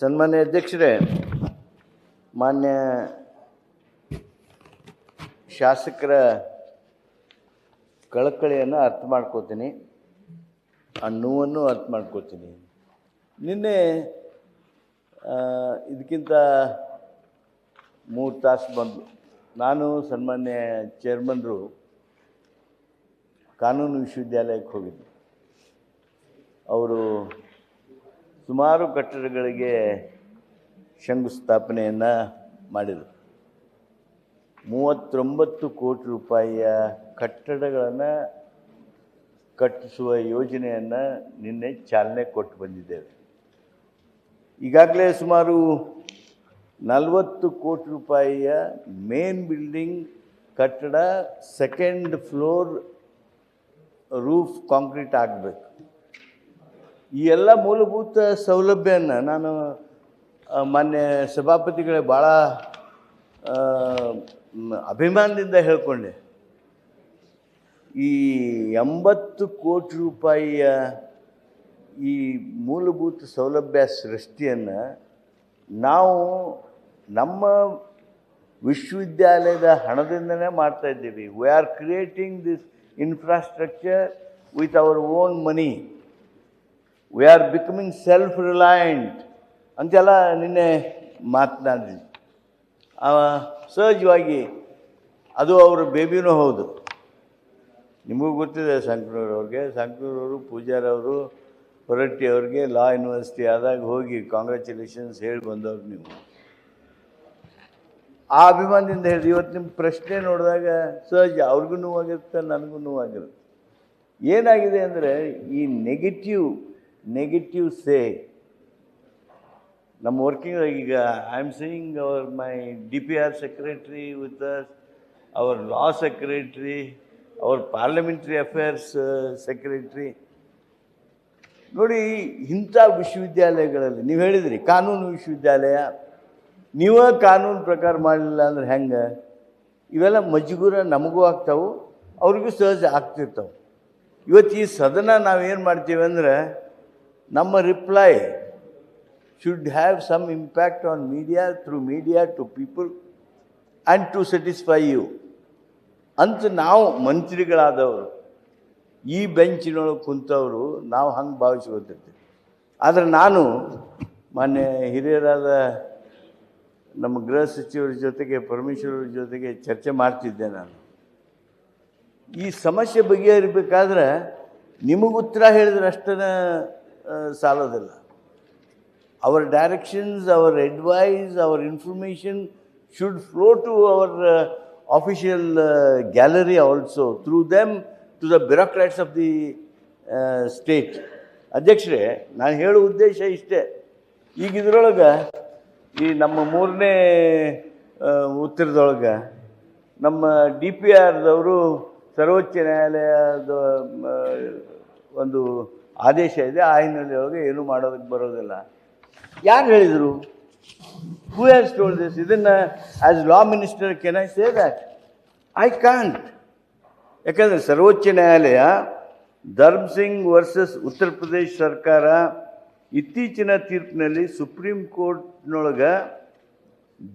ಸನ್ಮಾನ್ಯ ಅಧ್ಯಕ್ಷರೇ, ಮಾನ್ಯ ಶಾಸಕರ ಕಳಕಳಿಯನ್ನು ಅರ್ಥ ಮಾಡ್ಕೋತೀನಿ, ಆ ನೋವನ್ನು ಅರ್ಥ ಮಾಡ್ಕೋತೀನಿ. ನಿನ್ನೆ ಇದಕ್ಕಿಂತ ಮೂರು ತಾಸು ಬಂದು ನಾನು ಸನ್ಮಾನ್ಯ ಚೇರ್ಮನ್ರು ಕಾನೂನು ವಿಶ್ವವಿದ್ಯಾಲಯಕ್ಕೆ ಹೋಗಿದ್ದೆ. ಅವರು ಸುಮಾರು ಕಟ್ಟಡಗಳಿಗೆ ಶಂಕುಸ್ಥಾಪನೆಯನ್ನು ಮಾಡಿದರು. ಮೂವತ್ತೊಂಬತ್ತು ಕೋಟಿ ರೂಪಾಯಿಯ ಕಟ್ಟಡಗಳನ್ನು ಕಟ್ಟಿಸುವ ಯೋಜನೆಯನ್ನು ನಿನ್ನೆ ಚಾಲನೆ ಕೊಟ್ಟು ಬಂದಿದ್ದೇವೆ. ಈಗಾಗಲೇ ಸುಮಾರು ನಲವತ್ತು ಕೋಟಿ ರೂಪಾಯಿಯ ಮೇನ್ ಬಿಲ್ಡಿಂಗ್ ಕಟ್ಟಡ ಸೆಕೆಂಡ್ ಫ್ಲೋರ್ ರೂಫ್ ಕಾಂಕ್ರೀಟ್ ಆಗಬೇಕು. ಈ ಎಲ್ಲ ಮೂಲಭೂತ ಸೌಲಭ್ಯವನ್ನು ನಾನು ಮಾನ್ಯ ಸಭಾಪತಿಗಳೇ ಭಾಳ ಅಭಿಮಾನದಿಂದ ಹೇಳ್ಕೊಂಡೆ. ಈ ಎಂಬತ್ತು ಕೋಟಿ ರೂಪಾಯಿಯ ಈ ಮೂಲಭೂತ ಸೌಲಭ್ಯ ಸೃಷ್ಟಿಯನ್ನು ನಾವು ನಮ್ಮ ವಿಶ್ವವಿದ್ಯಾಲಯದ ಹಣದಿಂದನೇ ಮಾಡ್ತಾ ಇದ್ದೀವಿ. We are creating this infrastructure with our own money we are becoming self reliant ಅಂತೆಲ್ಲ ನಿನ್ನೆ ಮಾತನಾಡಿದ್ವಿ. ಸಹಜವಾಗಿ ಅದು ಅವರ ಬೇಬಿನೂ ಹೌದು. ನಿಮಗೂ ಗೊತ್ತಿದೆ ಸಂಕನೂರವ್ರಿಗೆ ಸಂಕನೂರವರು ಪೂಜಾರವರು ಹೊರಟ್ಟಿ ಅವ್ರಿಗೆ ಲಾ ಯೂನಿವರ್ಸಿಟಿ ಆದಾಗ ಹೋಗಿ ಕಾಂಗ್ರ್ಯಾಚುಲೇಷನ್ಸ್ ಹೇಳಿ ಬಂದವ್ರು ನೀವು. ಆ ಅಭಿಮಾನದಿಂದ ಹೇಳಿ ಇವತ್ತು ನಿಮ್ಮ ಪ್ರಶ್ನೆ ನೋಡಿದಾಗ ಸಹಜ, ಅವ್ರಿಗೂ ನೋವಾಗಿರುತ್ತೆ, ನನಗೂ ನೋವಾಗಿರುತ್ತೆ. ಏನಾಗಿದೆ ಅಂದರೆ ಈ ನೆಗೆಟಿವ್ ನೆಗೆಟಿವ್ ಸೇ ನಮ್ಮ ವರ್ಕಿಂಗ್ ಈಗ I am seeing our my D P R secretary with our law secretary our parliamentary affairs secretary ನೋಡಿ, ಇಂಥ ವಿಶ್ವವಿದ್ಯಾಲಯಗಳಲ್ಲಿ, ನೀವು ಹೇಳಿದ್ರಿ, ಕಾನೂನು ವಿಶ್ವವಿದ್ಯಾಲಯ, ನೀವು ಕಾನೂನು ಪ್ರಕಾರ ಮಾಡಲಿಲ್ಲ ಅಂದ್ರೆ ಹೆಂಗೆ? ಇವೆಲ್ಲ ಮಜ್ಗುರ ನಮಗೂ ಆಗ್ತಾವೆ, ಅವ್ರಿಗೂ ಸಹಜ ಆಗ್ತಿರ್ತಾವೆ. ಇವತ್ತು ಈ ಸದನ ನಾವೇನು ಮಾಡ್ತೀವಿ ಅಂದರೆ ನಮ್ಮ reply should have some impact on media through media to people and to satisfy you ಅಂತ ನಾವು ಮಂತ್ರಿಗಳಾದವರು, ಈ ಬೆಂಚಿನೊಳಗೆ ಕುಂತವರು, ನಾವು ಹಂಗೆ ಭಾವಿಸ್ಕೊತಿರ್ತೀವಿ ಆದರೆ ನಾನು ಮಾನ್ಯ ಹಿರಿಯರಾದ ನಮ್ಮ ಗೃಹ ಸಚಿವರ ಜೊತೆಗೆ ಪರಮೇಶ್ವರ ಜೊತೆಗೆ ಚರ್ಚೆ ಮಾಡ್ತಿದ್ದೆ ನಾನು. ಈ ಸಮಸ್ಯೆ ಬಗೆಹರಿಬೇಕಾದ್ರೆ ನಿಮಗೆ ಉತ್ತರ ಹೇಳಿದ್ರೆ ಅಷ್ಟನ ಸಾಲೋದಿಲ್ಲ. Our directions our advice our information should flow to our official gallery also through them to the bureaucrats of the state ಅಧ್ಯಕ್ಷರೇ, ನಾನು ಹೇಳೋ ಉದ್ದೇಶ ಇಷ್ಟೇ. ಈಗ ಇದರೊಳಗೆ, ಈ ನಮ್ಮ ಮೂರನೇ ಉತ್ತರದೊಳಗೆ, ನಮ್ಮ ಡಿ ಪಿ ಆರ್ದವರು ಸರ್ವೋಚ್ಚ ನ್ಯಾಯಾಲಯದ ಒಂದು ಆದೇಶ ಇದೆ, ಆ ಹಿನ್ನೆಲೆಯೊಳಗೆ ಏನು ಮಾಡೋದಕ್ಕೆ ಬರೋದಿಲ್ಲ. ಯಾರು ಹೇಳಿದರು? ಹೂ ಹ್ಯಾಸ್ ಟೋಲ್ ದಿಸ್ ಇದನ್ನು as law minister can I say that I can't ಯಾಕಂದರೆ ಸರ್ವೋಚ್ಚ ನ್ಯಾಯಾಲಯ ಧರ್ಮ್ ಸಿಂಗ್ ವರ್ಸಸ್ ಉತ್ತರ ಪ್ರದೇಶ ಸರ್ಕಾರ ಇತ್ತೀಚಿನ ತೀರ್ಪಿನಲ್ಲಿ ಸುಪ್ರೀಂ ಕೋರ್ಟ್ನೊಳಗೆ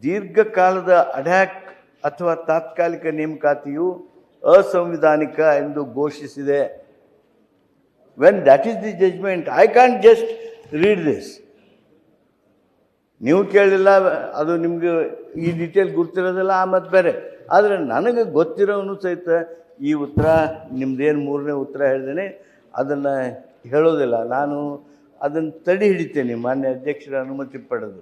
ದೀರ್ಘಕಾಲದ ಅಡ್ಯಾಕ್ ಅಥವಾ ತಾತ್ಕಾಲಿಕ ನೇಮಕಾತಿಯು ಅಸಂವಿಧಾನಿಕ ಎಂದು ಘೋಷಿಸಿದೆ. When that is the judgement I can't just read this ನೀವು ಕೇಳಿಲ್ಲ, ಅದು ನಿಮಗೆ ಈ ಡೀಟೇಲ್ ಗುರ್ತಿರೋದಿಲ್ಲ ಆ ಮತ್ತು ಬೇರೆ. ಆದರೆ ನನಗೆ ಗೊತ್ತಿರೋನು ಸಹಿತ ಈ ಉತ್ತರ ನಿಮ್ಮದೇನು ಮೂರನೇ ಉತ್ತರ ಹೇಳ್ದೇನೆ, ಅದನ್ನು ಹೇಳೋದಿಲ್ಲ. ನಾನು ಅದನ್ನು ತಡೆ ಹಿಡಿತೇನೆ, ಮಾನ್ಯ ಅಧ್ಯಕ್ಷರ ಅನುಮತಿ ಪಡೆದು.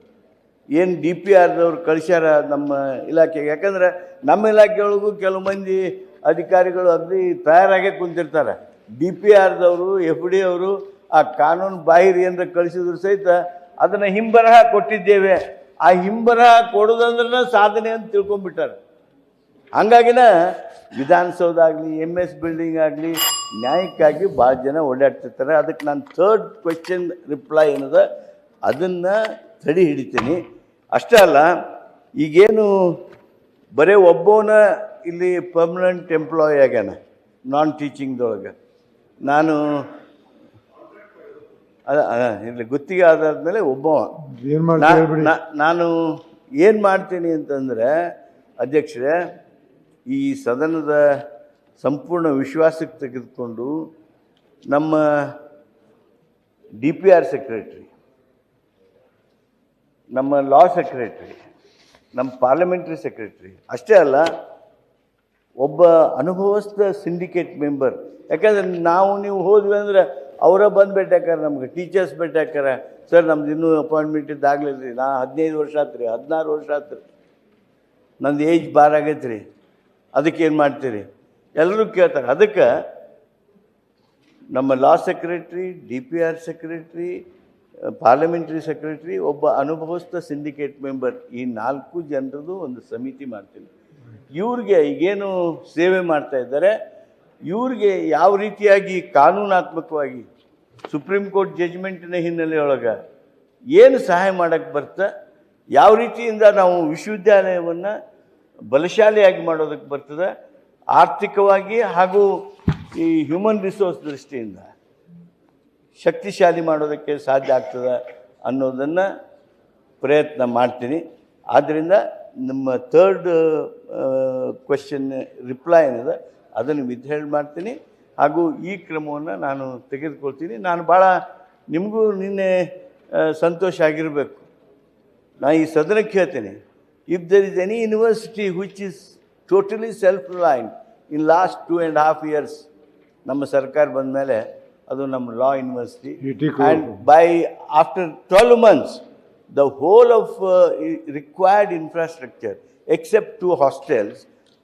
ಏನು ಡಿ ಪಿ ಆರ್ದವ್ರು ಕಳಿಸ್ಯಾರ ನಮ್ಮ ಇಲಾಖೆಗೆ? ಯಾಕಂದ್ರೆ ನಮ್ಮ ಇಲಾಖೆಯೊಳಗೂ ಕೆಲವು ಮಂದಿ ಅಧಿಕಾರಿಗಳು ಅಲ್ಲಿ ತಯಾರಾಗೇ ಕುಂತಿರ್ತಾರೆ. ಡಿ ಪಿ ಆರ್ದವರು, ಎಫ್ ಡಿ ಅವರು, ಆ ಕಾನೂನು ಬಾಹಿರ ಏನಾರ ಕಳಿಸಿದ್ರು ಸಹಿತ ಅದನ್ನು ಹಿಂಬರಹ ಕೊಟ್ಟಿದ್ದೇವೆ. ಆ ಹಿಂಬರಹ ಕೊಡೋದಂದ್ರೆ ಸಾಧನೆ ಅಂತ ತಿಳ್ಕೊಂಡ್ಬಿಟ್ಟಾರೆ. ಹಂಗಾಗಿನ ವಿಧಾನಸೌಧ ಆಗಲಿ ಎಂ ಎಸ್ ಬಿಲ್ಡಿಂಗ್ ಆಗಲಿ, ನ್ಯಾಯಕ್ಕಾಗಿ ಭಾಳ ಜನ ಓಡಾಡ್ತಿರ್ತಾರೆ. ಅದಕ್ಕೆ ನಾನು ಥರ್ಡ್ ಕ್ವೆಶ್ಚನ್ ರಿಪ್ಲೈ ಏನದ ಅದನ್ನು ತಡಿ ಹಿಡಿತೀನಿ. ಅಷ್ಟೇ ಅಲ್ಲ, ಈಗೇನು ಬರೀ ಒಬ್ಬವನ ಇಲ್ಲಿ ಪರ್ಮನೆಂಟ್ ಎಂಪ್ಲಾಯ್ ಆಗ್ಯಾನ ನಾನ್ ಟೀಚಿಂಗ್ದೊಳಗೆ ನಾನು ಅದ ಇಲ್ಲಿ ಗುತ್ತಿಗೆ ಆಧಾರದ ಒಬ್ಬವ. ಒಬ್ಬ ನಾನು ಏನು ಮಾಡ್ತೀನಿ ಅಂತಂದರೆ ಅಧ್ಯಕ್ಷರೇ ಈ ಸದನದ ಸಂಪೂರ್ಣ ವಿಶ್ವಾಸಕ್ಕೆ ತೆಗೆದುಕೊಂಡು ನಮ್ಮ ಡಿ ಪಿ ಆರ್ ಸೆಕ್ರೆಟ್ರಿ ನಮ್ಮ ಲಾ ಸೆಕ್ರೆಟ್ರಿ ನಮ್ಮ ಪಾರ್ಲಿಮೆಂಟ್ರಿ ಸೆಕ್ರೆಟ್ರಿ ಅಷ್ಟೇ ಅಲ್ಲ ಒಬ್ಬ ಅನುಭವಸ್ಥ ಸಿಂಡಿಕೇಟ್ ಮೆಂಬರ್. ಯಾಕಂದರೆ ನಾವು ನೀವು ಹೋದ್ವಿ ಅಂದ್ರೆ ಅವರ ಬಂದು ಭೇಟಿ ನಮ್ಗೆ ಟೀಚರ್ಸ್ ಭೇಟಿ ಸರ್, ನಮ್ದು ಇನ್ನೂ ಅಪಾಯಿಂಟ್ಮೆಂಟ್ ಇದ್ದಾಗಲಿಲ್ಲ ರೀ ನಾ ಹದಿನೈದು ವರ್ಷ ಆತು ರೀ ಹದಿನಾರು ವರ್ಷ ಆತು ರೀ ನಂದು ಏಜ್ ಬಾರ್ ಆಗೈತೆ ರೀ ಅದಕ್ಕೆ ಏನು ಮಾಡ್ತೀರಿ? ಎಲ್ಲರೂ ಕೇಳ್ತಾರೆ. ಅದಕ್ಕೆ ನಮ್ಮ law secretary, D P R secretary, parliamentary secretary, ಒಬ್ಬ ಅನುಭವಸ್ಥ ಸಿಂಡಿಕೇಟ್ ಮೆಂಬರ್ ಈ ನಾಲ್ಕು ಜನರದು ಒಂದು ಸಮಿತಿ ಮಾಡ್ತೀನಿ ಇವ್ರಿಗೆ ಈಗೇನು ಸೇವೆ ಮಾಡ್ತಾ ಇದ್ದಾರೆ, ಇವ್ರಿಗೆ ಯಾವ ರೀತಿಯಾಗಿ ಕಾನೂನಾತ್ಮಕವಾಗಿ ಸುಪ್ರೀಂ ಕೋರ್ಟ್ ಜಜ್ಮೆಂಟಿನ ಹಿನ್ನೆಲೆಯೊಳಗೆ ಏನು ಸಹಾಯ ಮಾಡೋಕ್ಕೆ ಬರ್ತ, ಯಾವ ರೀತಿಯಿಂದ ನಾವು ವಿಶ್ವವಿದ್ಯಾಲಯವನ್ನು ಬಲಶಾಲಿಯಾಗಿ ಮಾಡೋದಕ್ಕೆ ಬರ್ತದೆ, ಆರ್ಥಿಕವಾಗಿ ಹಾಗೂ ಈ ಹ್ಯೂಮನ್ ರಿಸೋರ್ಸ್ ದೃಷ್ಟಿಯಿಂದ ಶಕ್ತಿಶಾಲಿ ಮಾಡೋದಕ್ಕೆ ಸಾಧ್ಯ ಆಗ್ತದೆ ಅನ್ನೋದನ್ನು ಪ್ರಯತ್ನ ಮಾಡ್ತೀನಿ. ಆದ್ದರಿಂದ ನಮ್ಮ ಥರ್ಡ್ ಕ್ವೆಶನ್ ರಿಪ್ಲೈ ಏನಿದೆ ಅದನ್ನು ವಿದ್ಹೇಳ್ ಮಾಡ್ತೀನಿ. ಹಾಗೂ ಈ ಕ್ರಮವನ್ನು ನಾನು ತೆಗೆದುಕೊಳ್ತೀನಿ. ನಾನು ಭಾಳ ನಿಮಗೂ ನಿನ್ನೆ ಸಂತೋಷ ಆಗಿರಬೇಕು. ನಾನು ಈ ಸದನಕ್ಕೆ ಹೇಳ್ತೀನಿ. If there is any university which is totally self reliant in last two and half years ನಮ್ಮ ಸರ್ಕಾರ ಬಂದ ಮೇಲೆ ಅದು ನಮ್ಮ law university and by after twelve months the whole of required infrastructure except to hostels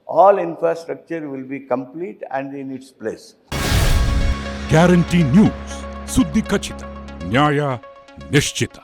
all infrastructure will be complete and in its place guarantee news ಸುದ್ದಿ ಖಚಿತ ನ್ಯಾಯ ನಿಶ್ಚಿತ